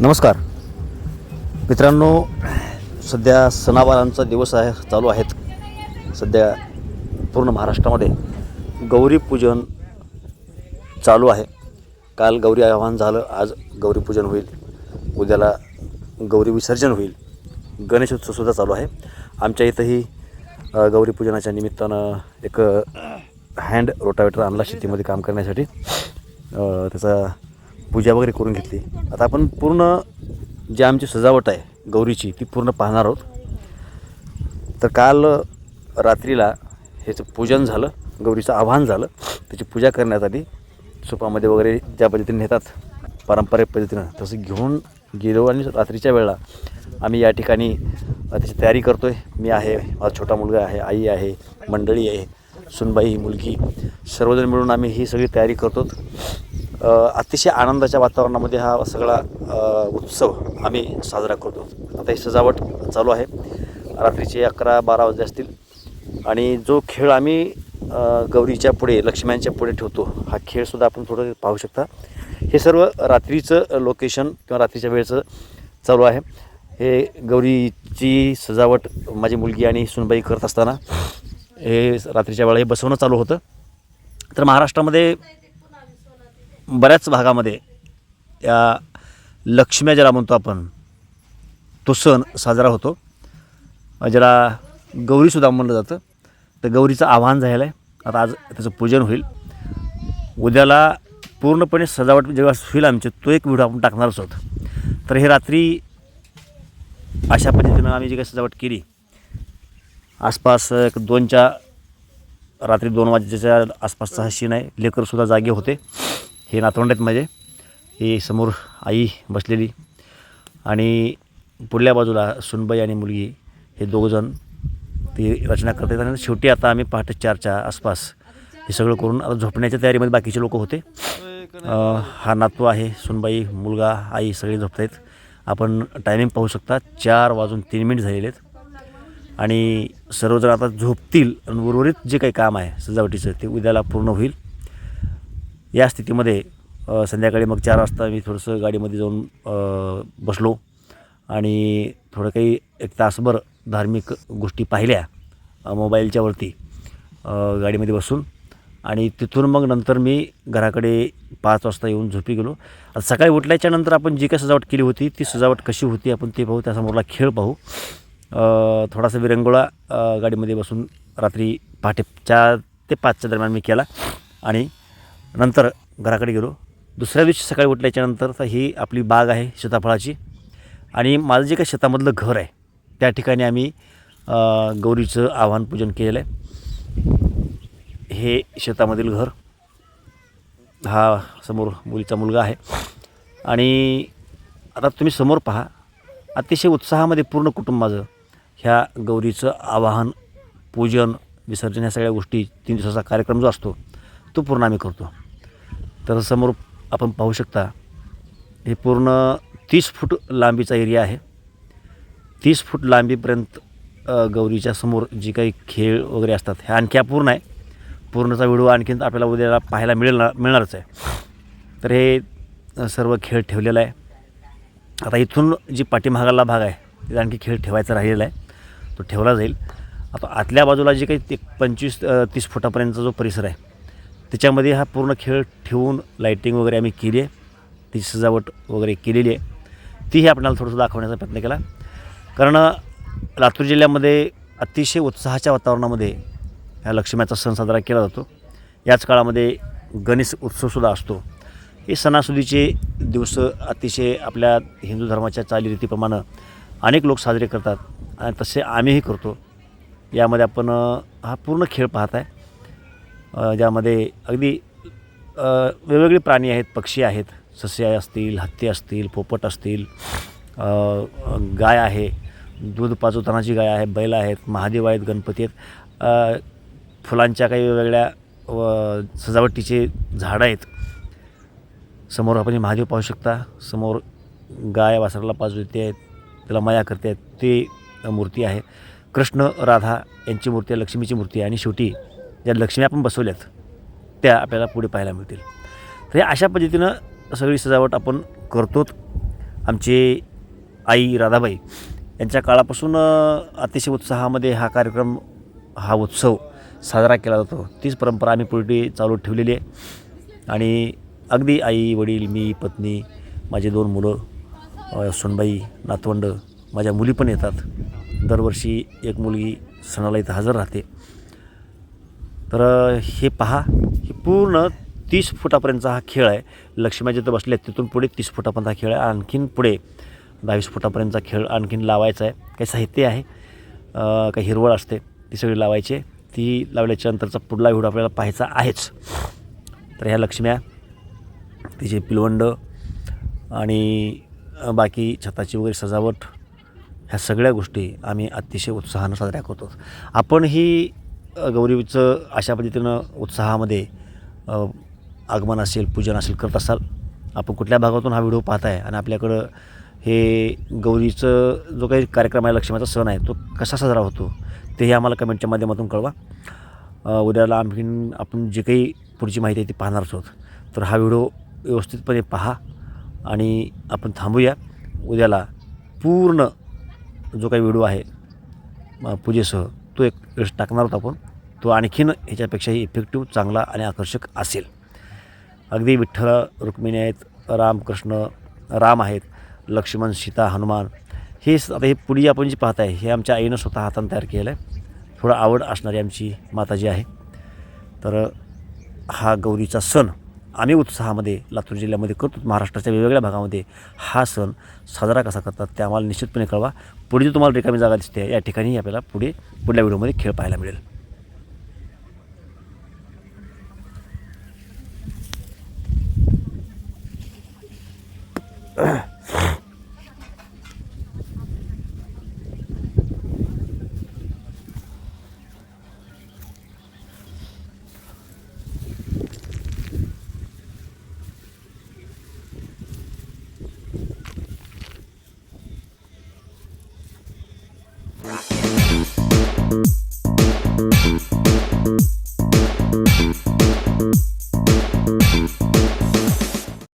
नमस्कार. मित्रांनो सध्या सणावारांचा दिवस आहे चालू आहेत. सध्या पूर्ण महाराष्ट्रामध्ये गौरीपूजन चालू आहे. काल गौरी आवाहन झालं आज गौरीपूजन होईल. उद्याला गौरी विसर्जन होईल. गणेशोत्सवसुद्धा चालू आहे. आमच्या इथंही गौरीपूजनाच्या निमित्तानं एक हँड रोटावेटर आणला शेतीमध्ये काम करण्यासाठी. त्याचा पूजा वगैरे करून घेतली. आता आपण पूर्ण जी आमची सजावट आहे गौरीची ती पूर्ण पाहणार आहोत. तर काल रात्रीला ह्याचं पूजन झालं गौरीचं आवाहन झालं. त्याची पूजा करण्यात आली सुपामध्ये वगैरे ज्या पद्धतीने नेतात पारंपरिक पद्धतीनं तसं घेऊन गेलो आणि रात्रीच्या वेळेला आम्ही या ठिकाणी त्याची तयारी करतो आहे मी आहे माझा छोटा मुलगा आहे आई आहे मंडळी आहे सुनबाई ही मुलगी सर्वजण मिळून आम्ही ही सगळी तयारी करतो अतिशय आनंदाच्या वातावरणामध्ये हा सगळा उत्सव आम्ही साजरा करतो. आता ही सजावट चालू आहे. रात्रीचे अकरा बारा वाजले असतील. आणि जो खेळ आम्ही गौरीच्या पुढे लक्ष्म्यांच्या पुढे ठेवतो हा खेळसुद्धा आपण थोडं पाहू शकता. हे सर्व रात्रीचं लोकेशन किंवा रात्रीच्या वेळेचं चालू आहे. हे गौरीची सजावट माझी मुलगी आणि सुनबाई करत असताना हे रात्रीच्या वेळा हे बसवणं चालू होतं. तर महाराष्ट्रामध्ये बऱ्याच भागामध्ये या लक्ष्म्या ज्याला म्हणतो आपण तो सण साजरा होतो. ज्याला गौरीसुद्धा म्हणलं जातं. तर गौरीचं आव्हान झालेलं आहे. आता आज त्याचं पूजन होईल. उद्याला पूर्णपणे सजावट जेव्हा होईल आमचे तो एक व्हिडिओ आपण टाकणारच आहोत. तर हे रात्री अशा पद्धतीनं आम्ही जी काही सजावट केली आसपास एक दोनच्या रात्री दोन वाजेच्या आसपासचा हा शीन आहे. लेकरसुद्धा जागे होते. हे नातवंड आहेत माझे. ही समोर आई बसलेली आणि पुढल्या बाजूला सुनबाई आणि मुलगी हे दोघंजण ती रचना करतात आणि शेवटी आता आम्ही पहाटे चारच्या आसपास हे सगळं करून आता झोपण्याच्या तयारीमध्ये बाकीचे लोक होते. हा नातू आहे सुनबाई मुलगा आई सगळे झोपत आहेत. आपण टायमिंग पाहू शकता चार वाजून तीन मिनिट झालेले आहेत. आणि सर्वजण आता झोपतील आणि उर्वरित जे काही काम आहे सजावटीचं ते उद्याला पूर्ण होईल. या स्थितीमध्ये संध्याकाळी मग चार वाजता मी थोडंसं गाडीमध्ये जाऊन बसलो आणि थोडं काही एक तासभर धार्मिक गोष्टी पाहिल्या मोबाईलच्यावरती गाडीमध्ये बसून. आणि तिथून मग नंतर मी घराकडे पाच वाजता येऊन झोपी गेलो. सकाळी उठल्याच्या नंतर आपण जी काही सजावट केली होती ती सजावट कशी होती आपण ते पाहू त्यासमोरला खेळ पाहू. थोडासा विरंगुळा गाडीमध्ये बसून रात्री पहाटे चार ते पाचच्या दरम्यान मी केला. आणि नंतर घराकडे गेलो. दुसऱ्या दिवशी सकाळी उठल्याच्यानंतर तर ही आपली बाग आहे सीताफळाची. आणि माझं जे काही शेतामधलं घर आहे त्या ठिकाणी आम्ही गौरीचं आव्हान पूजन केलेलं आहे. हे शेतामधील घर हा समोर मुलीचा मुलगा आहे. आणि आता तुम्ही समोर पहा अतिशय उत्साहामध्ये पूर्ण कुटुंब माझं ह्या गौरीचं आवाहन पूजन विसर्जन ह्या सगळ्या गोष्टी तीन दिवसाचा कार्यक्रम जो असतो तो पूर्ण आम्ही करतो. तर समोर आपण पाहू शकता हे पूर्ण तीस फूट लांबीचा एरिया आहे. तीस फूट लांबीपर्यंत गौरीच्या समोर जी काही खेळ वगैरे असतात हे आणखी अपूर्ण आहे. पूर्णचा व्हिडिओ आणखीन आपल्याला उद्याला पाहायला मिळेल मिळणारच आहे. तर हे सर्व खेळ ठेवलेला आहे. आता इथून जी पाठीमागाला भाग आहे तिथे आणखी खेळ ठेवायचा राहिलेला आहे. तो ठेवला जाईल. आता आतल्या बाजूला जे काही ते पंचवीस तीस फुटापर्यंतचा जो परिसर आहे त्याच्यामध्ये हा पूर्ण खेळ ठेवून लाईटिंग वगैरे आम्ही केली आहे. ती सजावट वगैरे केलेली आहे. तीही आपल्याला थोडंसं दाखवण्याचा प्रयत्न केला. कारण लातूर जिल्ह्यामध्ये अतिशय उत्साहाच्या वातावरणामध्ये ह्या लक्ष्म्याचा सण साजरा केला जातो. याच काळामध्ये गणेश उत्सवसुद्धा असतो. हे सणासुदीचे दिवस अतिशय आपल्या हिंदू धर्माच्या चालीरीतीप्रमाणे अनेक लोक साजरे करतात आणि तसे आम्हीही करतो. यामध्ये आपण हा पूर्ण खेळ पाहत आहे. ज्यामध्ये अगदी वेगवेगळे प्राणी आहेत पक्षी आहेत. सस्य असतील हत्ती असतील पोपट असतील गाय आहे दूध पाचवतानाची गाय आहे बैल आहेत महादेव आहेत गणपती आहेत. फुलांच्या काही वेगवेगळ्या सजावटीचे झाडं आहेत. समोर आपण महादेव पाहू शकता. समोर गाय वासराला पाजवते आहेत त्याला माया करते आहेत ती मूर्ती आहे. कृष्ण राधा यांची मूर्ती आहे लक्ष्मीची मूर्ती आहे आणि शेवटी ज्या लक्ष्मी आपण बसवल्यात त्या आपल्याला पुढे पाहायला मिळतील. तर हे अशा पद्धतीनं सगळी सजावट आपण करतोत. आमचे आई राधाबाई यांच्या काळापासून अतिशय उत्साहामध्ये हा कार्यक्रम हा उत्सव साजरा केला जातो. तीच परंपरा आम्ही पुढे चालू ठेवलेली आहे. आणि अगदी आई वडील मी पत्नी माझे दोन मुलं सोनबाई नातवंड माझ्या मुली पण येतात. दरवर्षी एक मुलगी सणाला इथं हजर राहते. तर हे पहा हे पूर्ण तीस फुटापर्यंतचा हा खेळ आहे. लक्ष्म्या जिथं बसल्या आहेत तिथून पुढे तीस फुटापर्यंत हा खेळ आहे. आणखीन पुढे बावीस फुटापर्यंतचा खेळ आणखीन लावायचा आहे. काही साहित्य आहे काही हिरवळ असते ती सगळी लावायची ती लावल्याच्या नंतरचा पुढला व्हिडिओ आपल्याला पाहायचा आहेच. तर ह्या लक्ष्म्या तिचे पिलवंड आणि बाकी छताची वगैरे सजावट ह्या सगळ्या गोष्टी आम्ही अतिशय उत्साहानं साजऱ्या करतो. आपण ही गौरीचं अशा पद्धतीनं उत्साहामध्ये आगमन असेल पूजन असेल करत असाल आपण कुठल्या भागातून हा व्हिडिओ पाहताय आणि आपल्याकडं हे गौरीचं जो काही कार्यक्रम आहे लक्ष्मीचा सण आहे तो कसा साजरा होतो तेही आम्हाला कमेंटच्या माध्यमातून कळवा. उद्याला आणखीन आपण जे काही पुढची माहिती आहे ती पाहणारच आहोत. तर हा व्हिडिओ व्यवस्थितपणे पहा आणि आपण थांबूया. उद्याला पूर्ण जो काही व्हिडिओ आहे पूजेसह तो एक वेळेस टाकणार आहोत आपण. तो आणखीन ह्याच्यापेक्षाही इफेक्टिव्ह चांगला आणि आकर्षक असेल. अगदी विठ्ठल रुक्मिणी आहेत रामकृष्ण राम आहेत लक्ष्मण सीता हनुमान. हे आता हे पुढी आपण जी पाहत आहे हे आमच्या आईनं स्वतः हातानं तयार केलं आहे थोडं आवड असणारी आमची माताजी आहे. तर हा गौरीचा सण आम्ही उत्साहामध्ये लातूर जिल्ह्यामध्ये करतो. महाराष्ट्राच्या वेगवेगळ्या भागामध्ये हा सण साजरा कसा करतात ते आम्हाला निश्चितपणे कळवा. पुढे जी तुम्हाला रिकामी जागा दिसते या ठिकाणी आपल्याला पुढे पुढल्या व्हिडिओमध्ये खेळ पाहायला मिळेल.